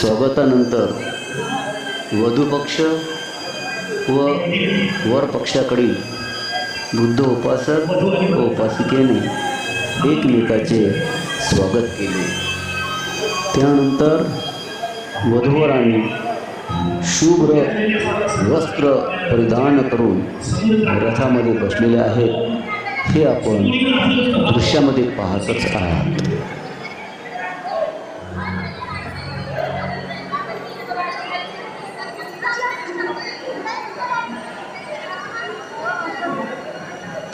स्वागतानंतर वधूपक्ष व वर पक्षाकडील बुद्ध उपासक व उपासिकेने एकमेकाचे स्वागत केले. त्यानंतर वधूवरांनी शुभ्र वस्त्र परिधान करून रथामध्ये बसलेले आहेत. हे आपण दृश्यामध्ये पाहतच आहात.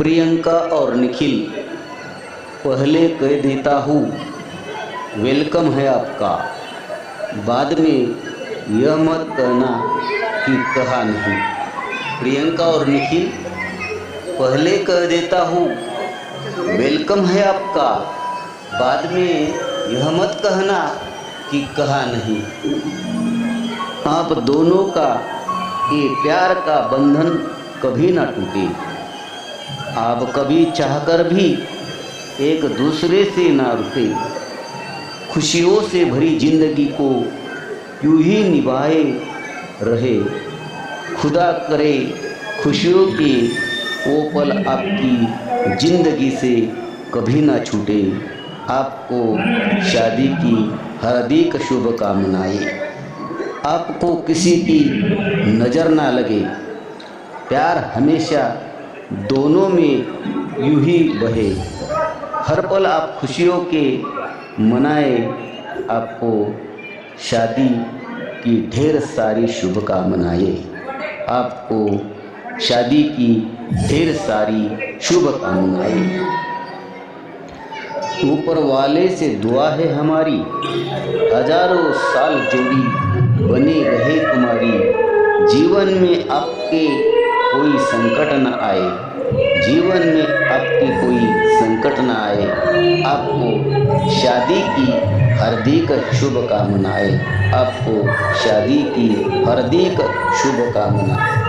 प्रियंका और निखिल, पहले कह देता हूँ, वेलकम है आपका। बाद में यह मत कहना कि कहा नहीं। प्रियंका और निखिल, पहले कह देता हूँ, वेलकम है आपका। बाद में यह मत कहना कि कहा नहीं। आप दोनों का ये प्यार का बंधन कभी ना टूटे। आप कभी चाहकर भी एक दूसरे से ना रुके। खुशियों से भरी ज़िंदगी को यूँ ही निभाए रहे। खुदा करे, खुशियों के वो पल आपकी ज़िंदगी से कभी ना छूटे। आपको शादी की हार्दिक शुभकामनाएँ। आपको किसी की नज़र ना लगे। प्यार हमेशा दोनों में यूँ ही बहे। हर पल आप खुशियों के मनाए आपको शादी की ढेर सारी शुभकामनाएँ। आपको शादी की ढेर सारी शुभकामनाएँ। ऊपर वाले से दुआ है हमारी। हज़ारों साल जोड़ी बनी रहे तुम्हारी। जीवन में आपके कोई संकट न आए। जीवन में आपके कोई संकट न आए। आपको शादी की हार्दिक शुभकामनाएँ। आपको शादी की हार्दिक शुभकामनाएँ।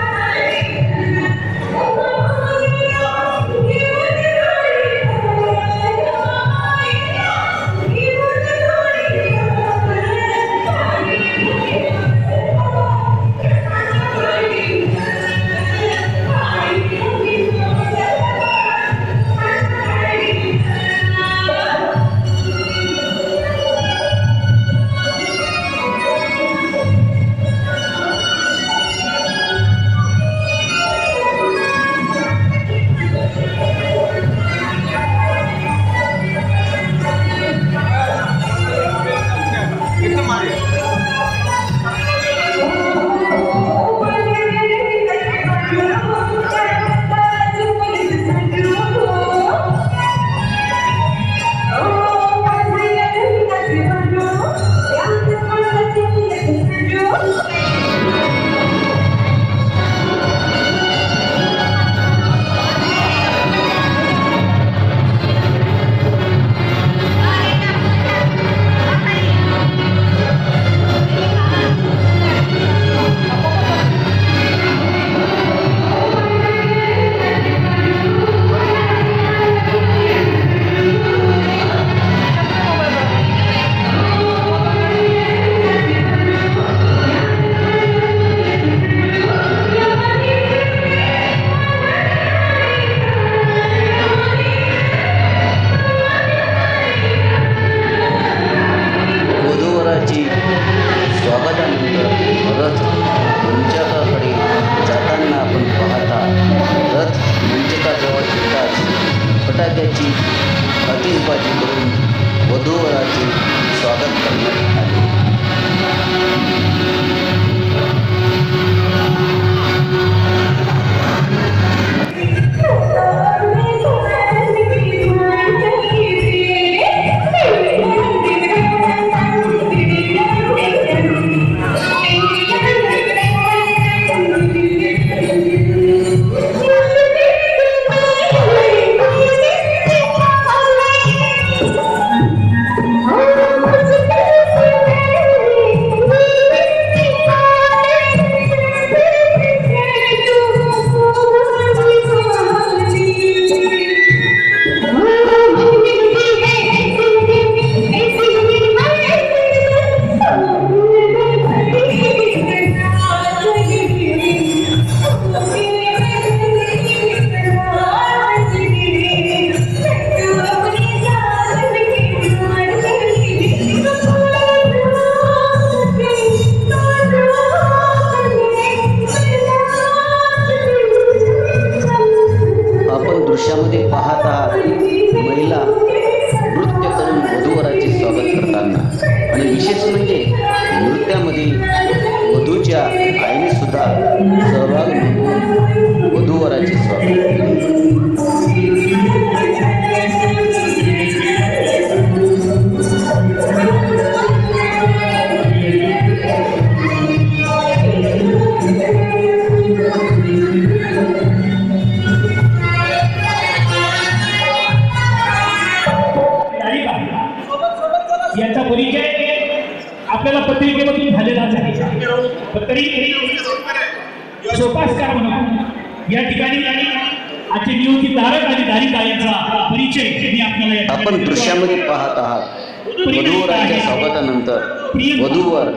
वधूवर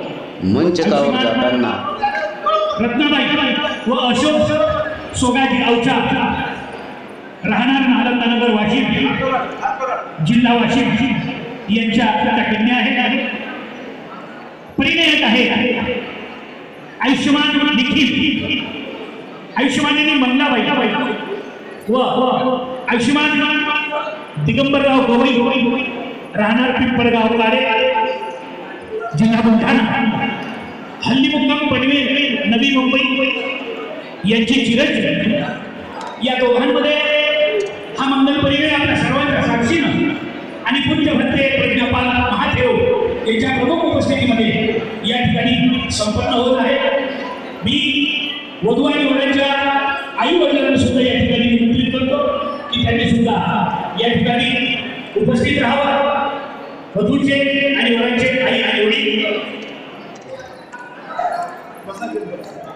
मंचकावर जाताना रत्नाबाई व अशोक सोगाजी अवचा राहणार नालंदानगर वाशिम जिल्हा वाशिम यांच्या त्या कन्या आहेत परिणय एक आहे आयुष्यमान निखिल आयुष्यमान यांनी मंगलाबाई व आयुष्यमान दिगंबरराव गवई राहणार पिंपळगाव काळे जिल्हा बुलढाणा हल्ली मुक्काम पडवे नवी मुंबई. यांची चिरंजीव या दोघांमध्ये हा मंगल परिवेळ आपल्या सर्वांच्या साक्षीनं. आणि पूज्य भत्ते प्रज्ञापाल महादेव यांच्या प्रमुख उपस्थितीमध्ये या ठिकाणी संपन्न होत आहे. मी वधू आणि वरांच्या आई वडिलांना सुद्धा या ठिकाणी निमंत्रित करतो की त्यांनी सुद्धा या ठिकाणी उपस्थित राहावं. वधूचे Obrigado.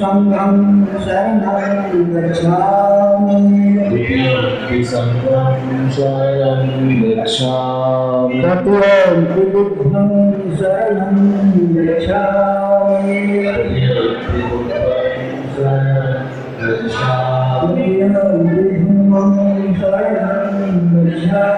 sanh âm sáng âm lịch sao khi sanh âm sáng âm lịch sao các quân khi đức thân sáng âm lịch sao Hãy subscribe cho kênh Ghiền Mì Gõ Để không bỏ lỡ những video hấp dẫn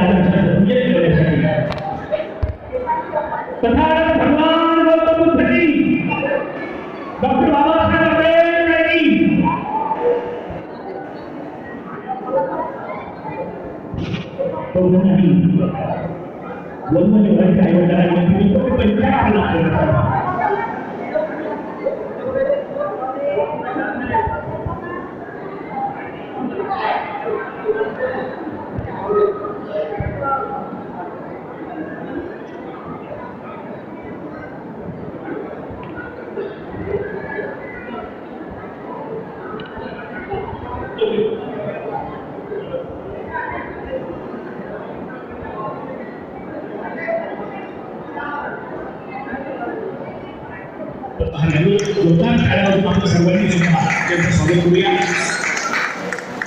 आई वडील आपल्या आदर्शाचं पूजन करण्यासाठी तथागत भगवान गौतम बुद्ध की doctor Babasaheb Ambedkar की नाही वंदन मराठी आई वडिलांना फक्त पंचायत लागतो योगदान काळावरून आपण सर्वांनी सुद्धा त्यांचं स्वागत करूया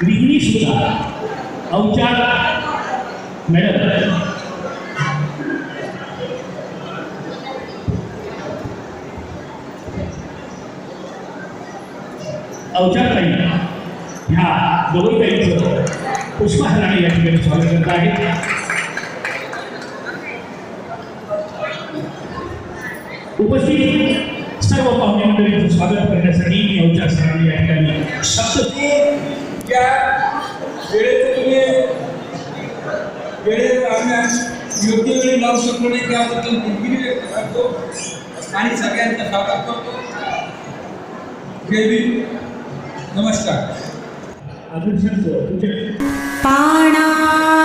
रिगणी सुद्धा औचार मॅडम. अवचार ताई ह्या गवईताईचं पुष्पहाराने या ठिकाणी स्वागत करत आहे. उपस्थित सर्व पाहुणे मंडळींचं स्वागत करण्यासाठी मी अवचार सरांनी या ठिकाणी शब्द या वेळेचं तुम्ही वेळेत आम्ही योग्य वेळी लावू शकलो नाही त्याबद्दल दिलगिरी व्यक्त करतो आणि सगळ्यांचं स्वागत करतो जय नमस्कार आदर्शांचं तुमचे पाता